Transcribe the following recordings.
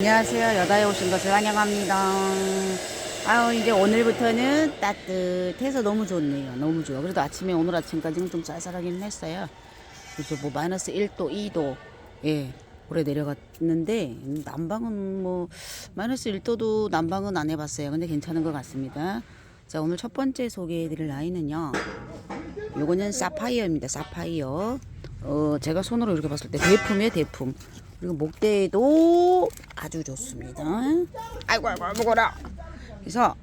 안녕하세요. 여다에 오신 것을 환영합니다. 아유, 이제 오늘부터는 따뜻해서 너무 좋네요. 너무 좋아. 그래도 아침에 오늘 아침까지는 좀 쌀쌀하긴 했어요. 그래서 뭐 마이너스 1도, 2도, 예, 오래 내려갔는데, 음, 난방은 뭐, 마이너스 1도도 난방은 안 해봤어요. 근데 괜찮은 것 같습니다. 자, 오늘 첫 번째 소개해드릴 아이는요. 요거는 사파이어입니다. 사파이어. 어, 제가 손으로 이렇게 봤을 때 대품이에요, 대품. 그리고 목대도 아주 좋습니다. 아이고, 아이고, 먹어라. 그래서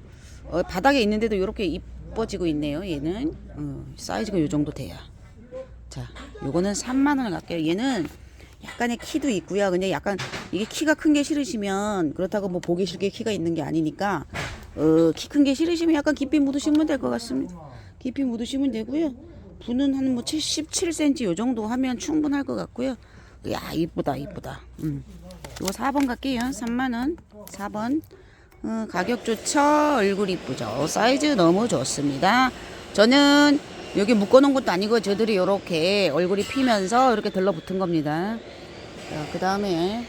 어, 바닥에 있는데도 이렇게 이뻐지고 있네요. 얘는 어, 사이즈가 요 정도 돼요. 자, 요거는 3만 원을 갈게요. 얘는 약간의 키도 있고요. 근데 약간 이게 키가 큰 게 싫으시면 그렇다고 뭐 보기 싫게 키가 있는 게 아니니까 어, 키 큰 게 싫으시면 약간 깊이 묻으시면 될 것 같습니다. 깊이 묻으시면 되고요. 분은 한 뭐 77cm 요 정도 하면 충분할 것 같고요. 야 이쁘다 이쁘다. 음. 이거 4번 갈게요. 3만 원. 4번. 어, 가격 좋죠. 얼굴 이쁘죠. 사이즈 너무 좋습니다. 저는 여기 묶어놓은 것도 아니고 저들이 이렇게 얼굴이 피면서 이렇게 들러붙은 겁니다. 자, 그 다음에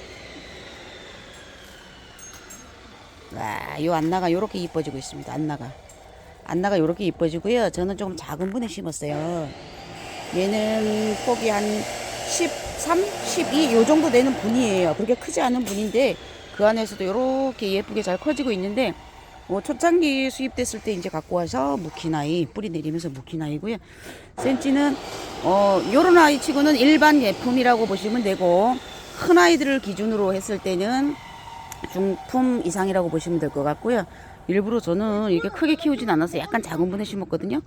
와, 요 안나가 요렇게 이뻐지고 있습니다. 안나가. 안나가 요렇게 이뻐지고요. 저는 조금 작은 분에 심었어요. 얘는 폭이 한 13, 12 요 정도 되는 분이에요. 그렇게 크지 않은 분인데 그 안에서도 요렇게 예쁘게 잘 커지고 있는데 어, 초창기 수입됐을 때 이제 갖고 와서 무키나이 뿌리 내리면서 무키나이고요. 센치는 어 요런 아이 치고는 일반 예품이라고 보시면 되고 큰 아이들을 기준으로 했을 때는 중품 이상이라고 보시면 될 것 같고요. 일부러 저는 이렇게 크게 키우진 않아서 약간 작은 분에 심었거든요.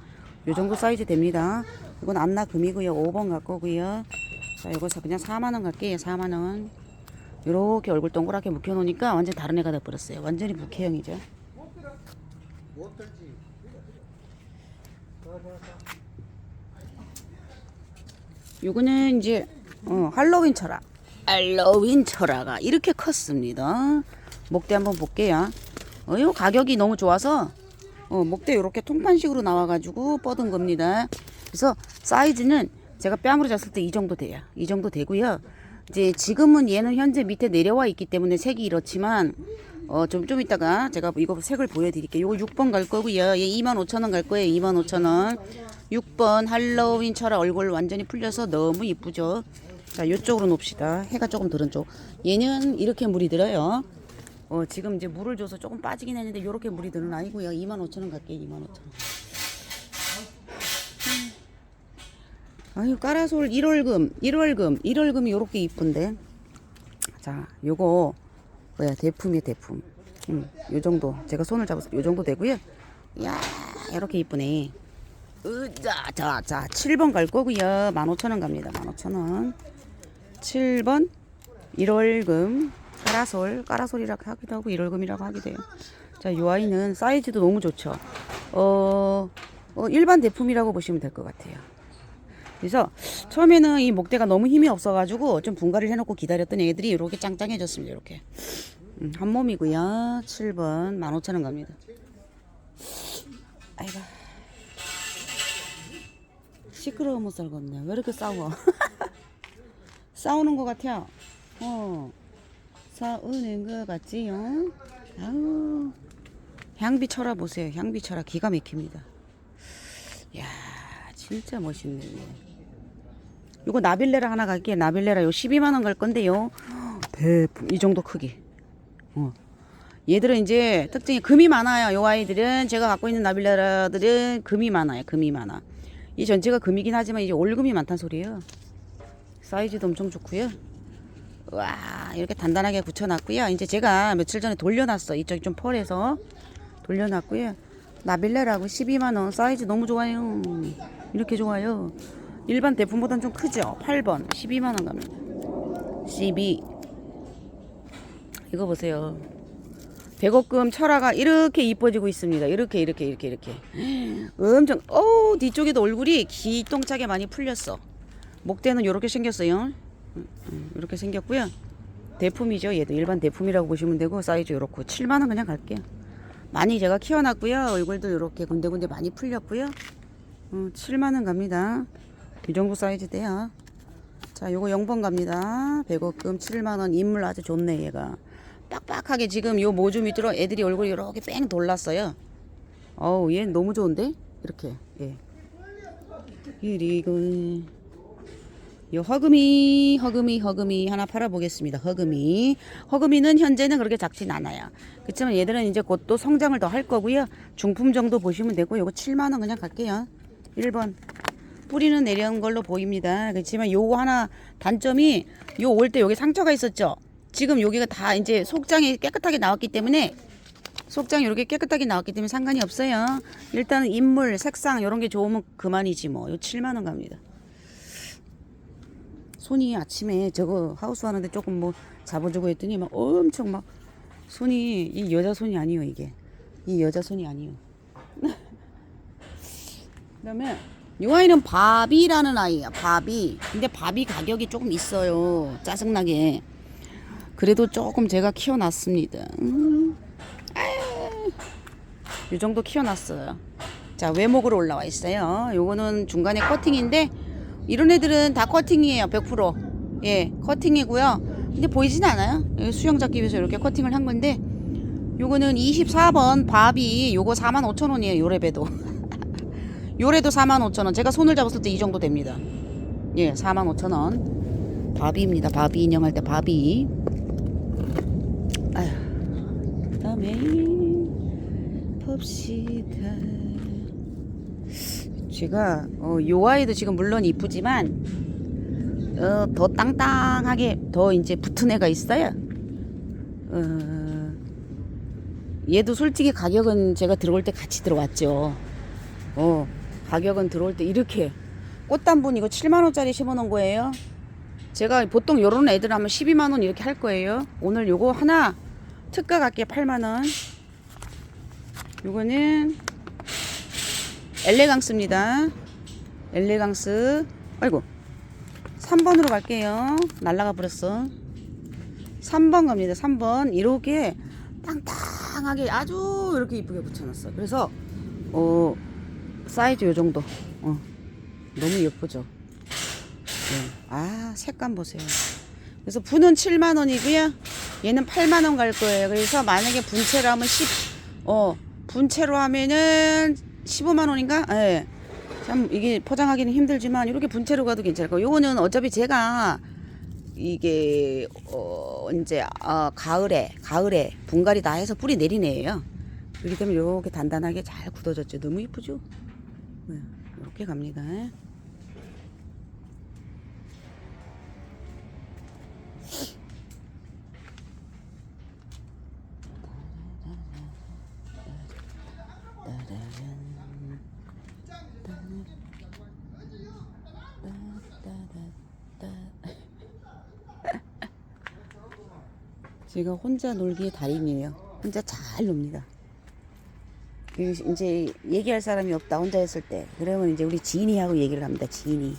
요 정도 사이즈 됩니다. 이건 안나 금이고요. 5번 갈 거고요. 자, 이거 그냥 4만 원 갈게요. 4만 원. 요렇게 얼굴 동그랗게 묵혀 놓으니까 완전 다른 애가 돼 버렸어요. 완전히 부캐형이죠. 요거는 이제 어, 할로윈 철학. 할로윈 철화가 이렇게 컸습니다. 목대 한번 볼게요. 어, 요 가격이 너무 좋아서 어, 목대 이렇게 통판식으로 나와가지고 뻗은 겁니다. 그래서 사이즈는 제가 뺨으로 잤을 때 이 정도 돼요. 이 정도 되고요. 이제 지금은 얘는 현재 밑에 내려와 있기 때문에 색이 이렇지만 어, 좀, 좀 이따가 제가 이거 색을 보여드릴게요. 요거 6번 갈 거고요. 얘 25,000원 갈 거예요. 25,000원. 6번 할로윈 철화 얼굴 완전히 풀려서 너무 이쁘죠. 자, 요쪽으로 놓읍시다. 해가 조금 들은 쪽. 얘는 이렇게 물이 들어요. 어, 지금 이제 물을 줘서 조금 빠지긴 했는데 요렇게 물이 드는 아이고요. 25,000원 갈게요. 25,000원. 아유, 까라솔 1월금, 1월금, 1월금이 요렇게 이쁜데. 자, 요거 뭐야, 대품이에요, 대품. 음, 요 정도. 제가 손을 잡아서 요 정도 되고요. 야, 이렇게 이쁘네. 으자, 자, 자, 7번 갈 거고요. 15,000원 갑니다. 15,000원. 7번 1월금 까라솔 까라솔이라고 하기도 하고 1월금이라고 하기도 해요. 자, 이 아이는 사이즈도 너무 좋죠. 어, 어 일반 대품이라고 보시면 될 것 같아요. 그래서 처음에는 이 목대가 너무 힘이 없어가지고 좀 분갈이를 해놓고 기다렸던 애들이 이렇게 짱짱해졌습니다. 이렇게 음, 한 몸이고요. 7번 15,000원 갑니다. 아이고 시끄러워 못 살겠네. 왜 이렇게 싸워? 싸우는 것 같아. 어, 싸우는 것 같지요? 아우, 향비 철화 보세요. 향비 철화 기가 막힙니다. 야, 진짜 멋있네. 요 거 나빌레라 하나 갈게요. 나빌레라 요 12만 원 갈 건데요. 대품 이 정도 크기. 어. 얘들은 이제 특징이 금이 많아요. 요 아이들은 제가 갖고 있는 나빌레라들은 금이 많아요. 금이 많아. 이 전체가 금이긴 하지만 이제 올금이 많다는 소리예요. 사이즈도 엄청 좋고요. 와 이렇게 단단하게 붙여놨고요. 이제 제가 며칠 전에 돌려놨어. 이쪽이 좀 펄해서 돌려놨고요. 나빌레라고 12만원 사이즈 너무 좋아요. 이렇게 좋아요. 일반 대품보다는 좀 크죠. 8번 12만원 갑니다. 12 이거 보세요. 백옥금 철화가 이렇게 이뻐지고 있습니다. 이렇게 이렇게 이렇게 이렇게 엄청 어 뒤쪽에도 얼굴이 기똥차게 많이 풀렸어. 목대는 이렇게 생겼어요. 이렇게 생겼고요. 대품이죠. 얘도 일반 대품이라고 보시면 되고 사이즈 이렇고 7만 원 그냥 갈게요. 많이 제가 키워놨고요. 얼굴도 이렇게 군데군데 많이 풀렸고요. 어, 7만 원 갑니다. 이 정도 사이즈 돼요. 자, 요거 0번 갑니다. 백억금 7만 원. 인물 아주 좋네 얘가. 빡빡하게 지금 요 모주 밑으로 애들이 얼굴이 이렇게 뺑 돌랐어요. 어우 얘 너무 좋은데 이렇게 예. 그리고 요 허금이 허금이 허금이 하나 팔아보겠습니다. 허금이 허금이는 현재는 그렇게 작진 않아요. 그렇지만 얘들은 이제 곧 또 성장을 더 할 거고요. 중품 정도 보시면 되고 요거 7만 원 그냥 갈게요. 1번 뿌리는 내려온 걸로 보입니다. 그렇지만 요거 하나 단점이 요 올 때 여기 상처가 있었죠. 지금 여기가 다 이제 속장이 깨끗하게 나왔기 때문에 속장이 이렇게 깨끗하게 나왔기 때문에 상관이 없어요. 일단은 인물, 색상 이런 게 좋으면 그만이지 뭐. 요 7만 원 갑니다. 손이 아침에 저거 하우스 하는데 조금 뭐 잡아주고 했더니 막 엄청 막 손이 이 여자 손이 아니요 이게 이 여자 손이 아니요. 그다음에 이 아이는 바비라는 아이야 바비. 근데 바비 가격이 조금 있어요. 짜증나게. 그래도 조금 제가 키워놨습니다. 음. 이 정도 키워놨어요. 자 외목으로 올라와 있어요. 요거는 중간에 커팅인데 이런 애들은 다 커팅이에요. 100%. 예, 커팅이고요. 근데 보이진 않아요. 수영 잡기 위해서 이렇게 커팅을 한 건데 요거는 24번 바비 요거 45,000원이에요. 요래배도. 요래도 45,000원. 제가 손을 잡았을 때 이 정도 됩니다. 예, 45,000원. 바비입니다. 바비 인형 할 때 바비. 아휴. 그다음에 봅시다. 제가 어, 요 아이도 지금 물론 이쁘지만 어, 더 땅땅하게 더 이제 붙은 애가 있어요. 어, 얘도 솔직히 가격은 제가 들어올 때 같이 들어왔죠. 어, 가격은 들어올 때 이렇게 꽃단분 이거 7만 원짜리 심어 놓은 거예요. 제가 보통 요런 애들 하면 12만 원 이렇게 할 거예요. 오늘 요거 하나 특가 갈게 8만 원. 요거는 엘레강스입니다. 엘레강스. 아이고. 3번으로 갈게요. 날라가 버렸어. 3번 갑니다. 3번. 이렇게 땅땅하게 아주 이렇게 이쁘게 붙여놨어. 그래서, 어, 사이즈 요 정도. 어. 너무 예쁘죠? 네. 아, 색감 보세요. 그래서 분은 7만원이고요. 얘는 8만원 갈 거예요. 그래서 만약에 분채로 하면 10, 어, 분채로 하면은 15만 원인가? 예. 참 이게 포장하기는 힘들지만 이렇게 분채로 가도 괜찮을 거예요. 요거는 어차피 제가 이게 어 이제 어 가을에 가을에 분갈이 다 해서 뿌리 애예요. 그렇기 때문에 이렇게 단단하게 잘 굳어졌죠. 너무 이쁘죠? 네, 이렇게 갑니다. 제가 혼자 놀기의 달인이에요. 혼자 잘 놉니다. 그 이제 얘기할 사람이 없다 혼자 했을 때 그러면 이제 우리 지인이하고 얘기를 합니다. 지인이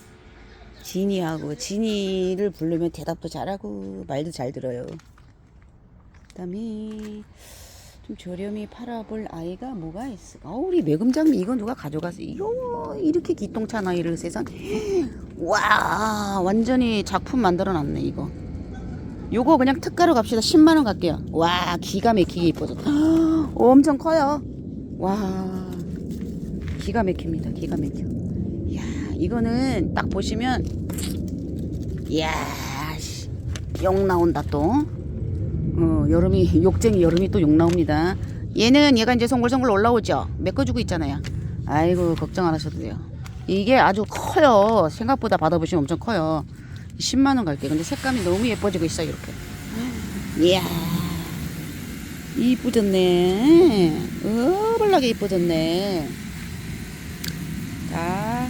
지인이하고 지인이를 부르면 대답도 잘하고 말도 잘 들어요. 그다음에 좀 저렴히 팔아볼 아이가 뭐가 있을까? 어, 우리 매금장미 이건 누가 가져갔어? 이거 이렇게 기똥찬 아이를 세상 와 완전히 작품 만들어놨네 이거. 요거 그냥 특가로 갑시다. 10만 원 갈게요. 와 기가 막히게 이뻐졌다. 엄청 커요. 와 기가 막힙니다. 기가 막혀. 이야 이거는 딱 보시면 이야 씨, 욕 나온다 또. 어 여름이 욕쟁이 여름이 또 욕 나옵니다. 얘는 얘가 이제 송글송글 올라오죠. 메꿔주고 있잖아요. 아이고 걱정 안 하셔도 돼요. 이게 아주 커요. 생각보다 받아보시면 엄청 커요. 10만 원 갈게. 근데 색감이 너무 예뻐지고 있어 이렇게. 이야 이쁘졌네. 어벌나게 이쁘졌네. 자,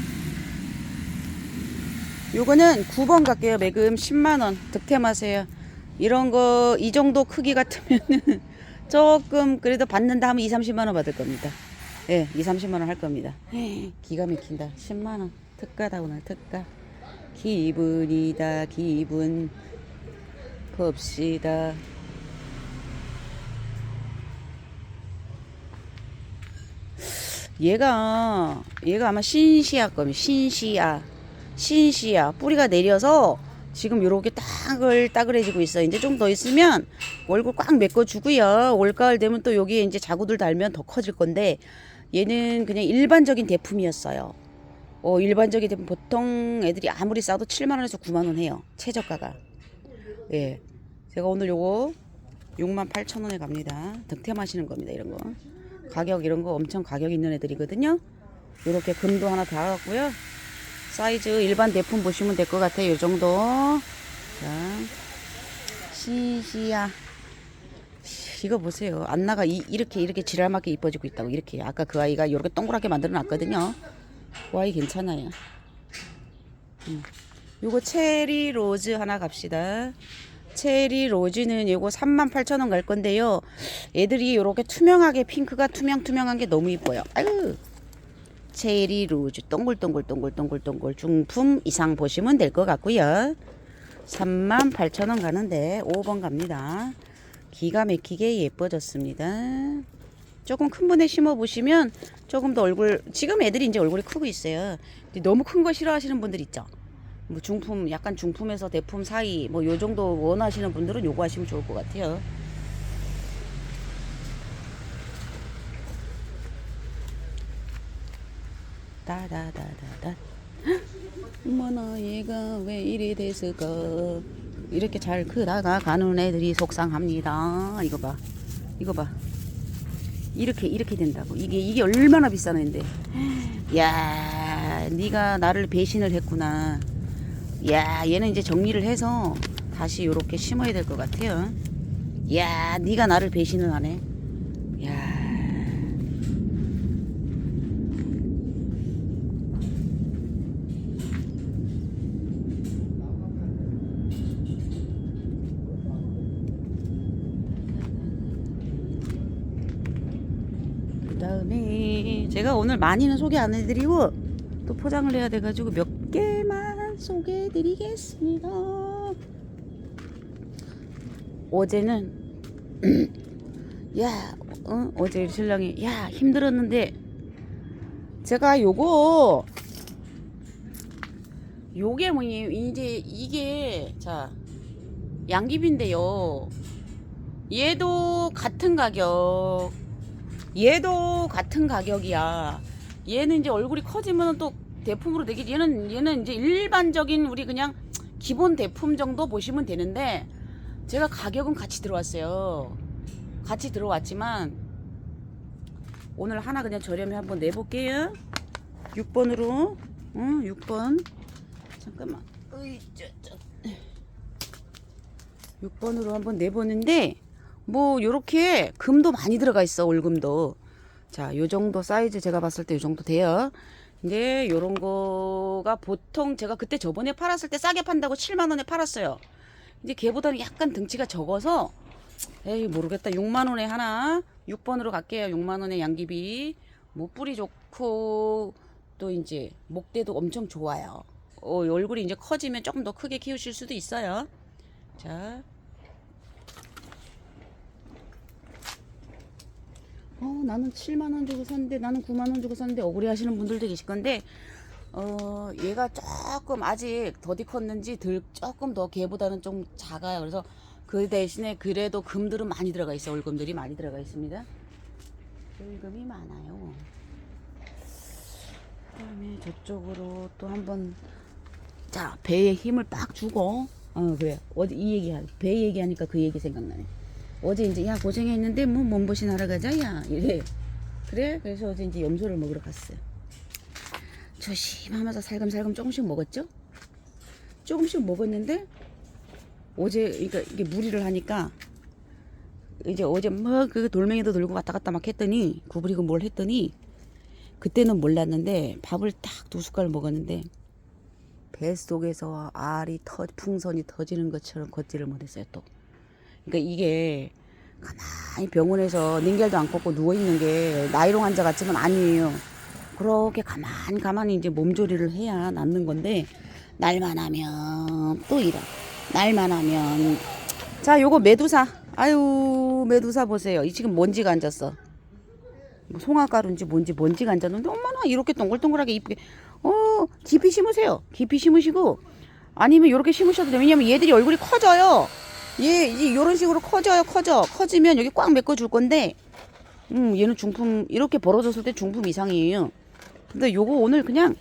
요거는 9번 갈게요. 매금 10만 원 득템하세요. 이런 거 이 정도 크기 같으면은 조금 그래도 받는다 하면 2, 30만 원 받을 겁니다. 예, 2, 30만 원 할 겁니다. 기가 막힌다. 10만 원 특가다 오늘 특가. 기분이다 기분 봅시다 얘가 얘가 아마 신시아 겁니다 신시아 신시아 뿌리가 내려서 지금 요렇게 따글따글해지고 있어. 이제 좀 더 있으면 얼굴 꽉 메꿔주고요. 올가을 되면 또 여기에 이제 자구들 달면 더 커질 건데 얘는 그냥 일반적인 대품이었어요. 어, 일반적인 대품 보통 애들이 아무리 싸도 7만 원에서 9만 원 해요. 최저가가. 예. 제가 오늘 요거 6만 8천 원에 갑니다. 득템하시는 겁니다. 이런 거. 가격 이런 거 엄청 가격 있는 애들이거든요. 요렇게 금도 하나 달았고요. 사이즈 일반 대품 보시면 될 것 같아요. 요 정도. 자, 시시야. 이거 보세요. 안나가 이, 이렇게 이렇게 지랄맞게 이뻐지고 있다고 이렇게 아까 그 아이가 이렇게 동그랗게 만들어 놨거든요. 그 아이 괜찮아요. 음. 요거 체리 로즈 하나 갑시다. 체리 로즈는 요거 38,000원 갈 건데요. 애들이 요렇게 투명하게 핑크가 투명투명한 게 너무 이뻐요. 아유. 체리 로즈 동글동글동글동글동글 중품 이상 보시면 될 것 같고요. 38,000원 가는데 5번 갑니다. 기가 막히게 예뻐졌습니다. 조금 큰 분에 심어 보시면 조금 더 얼굴 지금 애들이 이제 얼굴이 크고 있어요. 너무 큰 거 싫어하시는 분들 있죠. 뭐 중품 약간 중품에서 대품 사이 뭐 요 정도 원하시는 분들은 요거 하시면 좋을 것 같아요. 따다다다다. 어머나 얘가 왜 이리 됐을까? 이렇게 잘 크다가 가는 애들이 속상합니다. 이거 봐, 이거 봐. 이렇게 이렇게 된다고. 이게 이게 얼마나 비싼 애인데. 야, 네가 나를 배신을 했구나. 야, 얘는 이제 정리를 해서 다시 요렇게 심어야 될 것 같아요. 야, 네가 나를 배신을 하네. 야. 그다음에 제가 오늘 많이는 소개 안 해드리고 또 포장을 해야 돼가지고 몇 소개해 드리겠습니다. 어제는 야 어? 어제 신랑이 야 힘들었는데 제가 요거 요게 뭐니 이제 이게 자 양귀비인데요. 얘도 같은 가격 얘도 같은 가격이야. 얘는 이제 얼굴이 커지면 또 대품으로 되기 얘는 얘는 이제 일반적인 우리 그냥 기본 대품 정도 보시면 되는데 제가 가격은 같이 들어왔어요. 같이 들어왔지만 오늘 하나 그냥 저렴히 한번 내볼게요. 6번으로 응 6번 잠깐만 으이, 저, 저. 6번으로 한번 내보는데 뭐 요렇게 금도 많이 들어가 있어 올금도 자 요 정도 사이즈 제가 봤을 때 요 정도 돼요 근데 요런 거가 보통 제가 그때 저번에 팔았을 때 싸게 판다고 7만원에 팔았어요. 이제 걔보다는 약간 등치가 적어서 에이 모르겠다. 6만원에 하나? 6번으로 갈게요. 6만원에 양귀비. 뭐 뿌리 좋고 또 이제 목대도 엄청 좋아요. 어, 얼굴이 이제 커지면 조금 더 크게 키우실 수도 있어요. 자 어, 나는 7만 원 주고 샀는데 나는 9만 원 주고 샀는데 억울해 하시는 분들도 계실 건데 어, 얘가 조금 아직 더디 컸는지 들 조금 더 걔보다는 좀 작아요. 그래서 그 대신에 그래도 금들은 많이 들어가 있어요. 올금들이 많이 들어가 있습니다. 올금이 많아요. 그 다음에 저쪽으로 또 한번 자 배에 힘을 빡 주고 어 그래 어디 이 얘기 배 얘기하니까 그 얘기 생각나네. 어제 이제 야 고생했는데 뭐 몸보신 하러 가자 야. 이래. 그래? 그래서 어제 이제 염소를 먹으러 갔어요. 조심하면서 살금살금 조금씩 먹었죠? 조금씩 먹었는데 어제 그러니까 이게 무리를 하니까 이제 어제 뭐그 돌멩이도 들고 왔다 갔다 막 했더니 구부리고 뭘 했더니 그때는 몰랐는데 밥을 딱 두 숟갈 먹었는데 뱃속에서 알이 터 풍선이 터지는 것처럼 걷지를 못했어요 또 그러니까 이게 가만히 병원에서 닌겔도 안 꺾고 누워 있는 게 나이롱 환자 같지만 아니에요. 그렇게 가만히 가만히 이제 몸조리를 해야 낫는 건데 날만 하면 또 이래. 날만 하면 자 요거 메두사 아유 메두사 보세요. 이 지금 먼지가 앉았어. 뭐 송화가루인지 뭔지 먼지가 앉았는데 엄마나 이렇게 동글동글하게 이쁘게 어 깊이 심으세요. 깊이 심으시고 아니면 이렇게 심으셔도 돼요. 왜냐면 얘들이 얼굴이 커져요. 얘, 이런 식으로 커져요, 커져. 커지면 여기 꽉 메꿔 줄 건데, 음, 얘는 중품, 이렇게 벌어졌을 때 중품 이상이에요. 근데 요거 오늘 그냥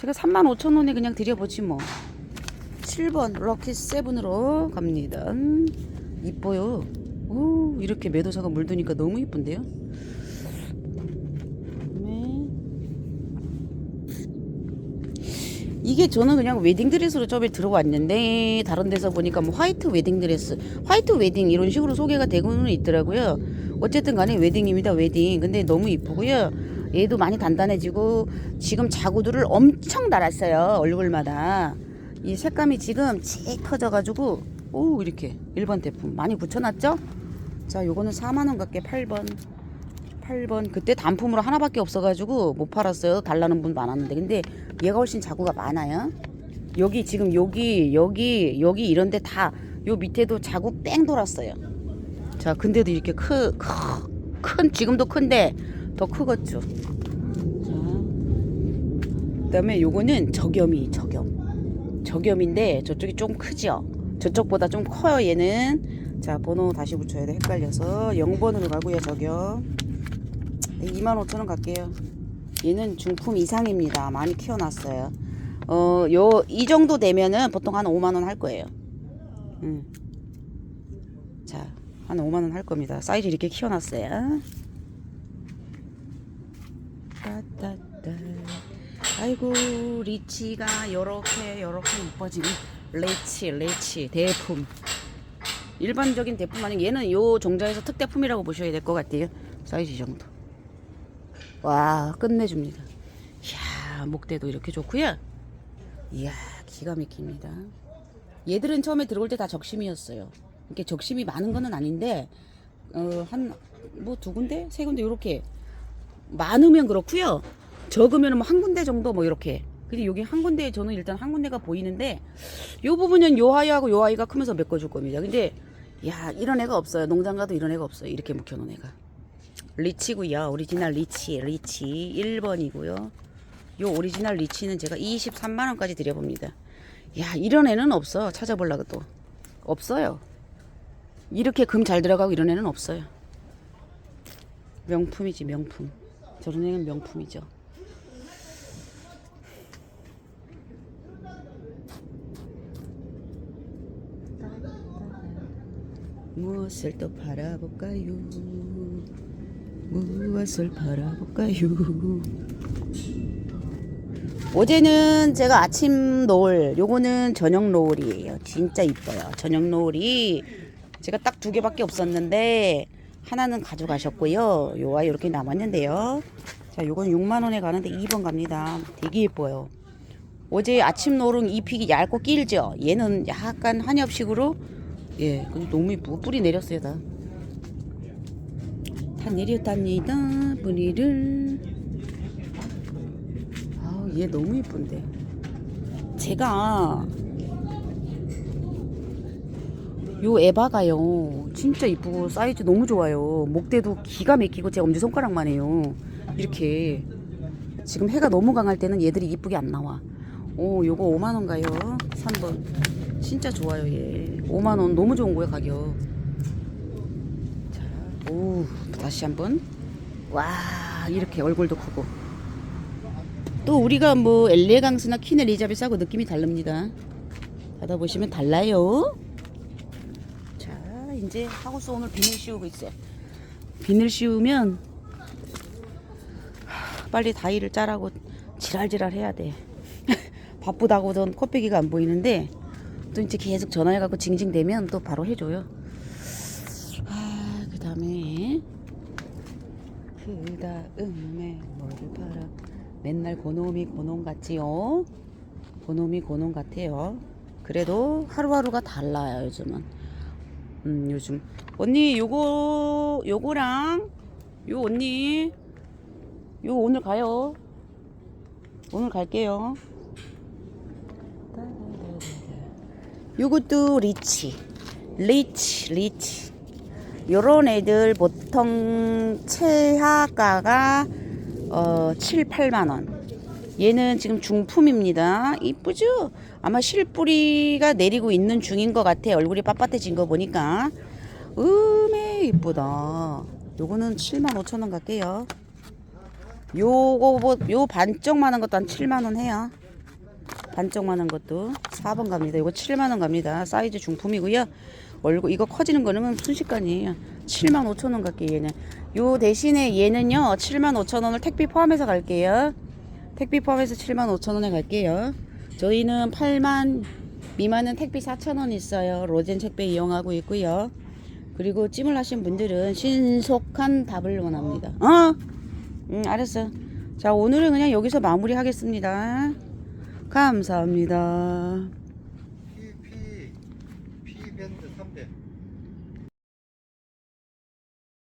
제가 35,000원에 그냥 드려보지 뭐. 7번 럭키 세븐으로 갑니다. 이뻐요. 오, 이렇게 매도사가 물드니까 너무 이쁜데요? 네. 이게 저는 그냥 웨딩드레스로 처음에 들어왔는데 다른 데서 보니까 뭐 화이트 웨딩드레스, 화이트 웨딩 이런 식으로 소개가 되고는 있더라고요. 어쨌든 간에 웨딩입니다, 웨딩. 근데 너무 이쁘고요. 얘도 많이 단단해지고 지금 자구들을 엄청 달았어요, 얼굴마다. 이 색감이 지금 칙 커져가지고 오 이렇게 1번 제품 많이 붙여놨죠? 자 요거는 4만원 갖게 8번 8번 그때 단품으로 하나밖에 없어가지고 못 팔았어요. 달라는 분 많았는데. 근데 얘가 훨씬 자구가 많아요. 여기 지금 여기 여기 여기 이런데 다 요 밑에도 자구 뺑 돌았어요. 자 근데도 이렇게 크, 크, 큰 지금도 큰데 더 크겠죠. 자 그다음에 요거는 저겸이 저겸. 저겸인데 저쪽이 좀 크죠? 저쪽보다 좀 커요 얘는. 자 번호 다시 붙여야 돼. 헷갈려서 0번으로 가고요 저겸 25,000원 갈게요. 얘는 중품 이상입니다. 많이 키워놨어요. 어, 요, 이 정도 되면은 보통 한 5만원 할 거예요. 음. 자, 한 5만원 할 겁니다. 사이즈 이렇게 키워놨어요. 따따따. 아이고, 리치가 요렇게, 요렇게 이뻐지는 레치, 레치, 대품. 일반적인 대품 아니고 얘는 요 종자에서 특대품이라고 보셔야 될 것 같아요. 사이즈 이 정도. 와 끝내줍니다. 이야 목대도 이렇게 좋고요. 이야 기가 막힙니다. 얘들은 처음에 들어올 때 다 적심이었어요. 이렇게 적심이 많은 거는 아닌데 어, 한뭐 두 군데 세 군데 이렇게 많으면 그렇고요. 적으면 뭐 한 군데 정도 뭐 이렇게. 근데 여기 한 군데 저는 일단 한 군데가 보이는데 요 부분은 요 아이하고 요 아이가 크면서 메꿔줄 겁니다. 근데 야 이런 애가 없어요. 농장 가도 이런 애가 없어요. 이렇게 묵혀놓은 애가. 리치고요. 오리지널 리치, 리치 1번이고요. 요 오리지널 리치는 제가 23만 원까지 드려봅니다. 야, 이런 애는 없어. 찾아보려고 또 없어요. 이렇게 금 잘 들어가고 이런 애는 없어요. 명품이지 명품. 저런 애는 명품이죠. 무엇을 또 바라볼까요? 무엇을 바라볼까요? 어제는 제가 아침 노을, 요거는 저녁 노을이에요. 진짜 이뻐요. 저녁 노을이 제가 딱 두 개밖에 없었는데 하나는 가져가셨고요. 요 아이 이렇게 남았는데요. 자, 요건 6만 원에 가는데 2번 갑니다. 되게 예뻐요. 어제 아침 노을은 잎이 얇고 길죠. 얘는 약간 한엽식으로 예, 근데 너무 이쁘고 뿌리 내렸어요 다. 다 내렸답니다. 뿌리를. 아우 얘 너무 이쁜데. 제가 요 에바가요 진짜 이쁘고 사이즈 너무 좋아요. 목대도 기가 막히고 제 엄지 손가락만 해요. 이렇게 지금 해가 너무 강할 때는 얘들이 이쁘게 안 나와. 오 요거 5만 원가요? 3번. 진짜 좋아요 얘 5만원 너무 좋은 거예요 가격 자, 오 다시 한번. 와 이렇게 얼굴도 크고. 또 우리가 뭐 엘레강스나 퀸 엘리자베스하고 느낌이 다릅니다. 받아보시면 달라요. 자 이제 하고서 오늘 비닐 씌우고 있어요. 비닐 씌우면 하, 빨리 다이를 짜라고 지랄지랄 해야 돼. 바쁘다고던 코빼기가 안 보이는데 또 이제 계속 전화해갖고 징징대면 또 바로 해줘요. 아, 그 다음에, 그 다 음에, 뭐를 팔아. 맨날 고놈이 고놈 같지요? 고놈이 고놈 같아요. 그래도 하루하루가 달라요, 요즘은. 음, 요즘. 언니, 요거, 요거랑, 요 언니, 요 오늘 가요. 오늘 갈게요. 요것도 리치 리치 리치 요런 애들 보통 최하가가 어 7, 8만원 얘는 지금 중품입니다. 이쁘죠? 아마 실뿌리가 내리고 있는 중인 것 같아. 얼굴이 빳빳해진 거 보니까. 음에 이쁘다. 요거는 75,000원 갈게요. 요거 뭐, 요 반쪽만 한 것도 한 7만원 해요. 반쪽만 한 것도 4번 갑니다. 이거 7만원 갑니다. 사이즈 중품이고요. 얼굴 이거 커지는 거는 순식간이에요. 7만 5천 원 갈게요. 얘는. 요 대신에 얘는요. 7만 5천 원을 택비 포함해서 갈게요. 택비 포함해서 7만 5천 원에 갈게요. 저희는 8만 미만은 택비 4천 원 있어요. 로젠 택배 이용하고 있고요. 그리고 찜을 하신 분들은 신속한 답을 원합니다. 어? 응, 알았어. 자, 오늘은 그냥 여기서 마무리 하겠습니다. 감사합니다.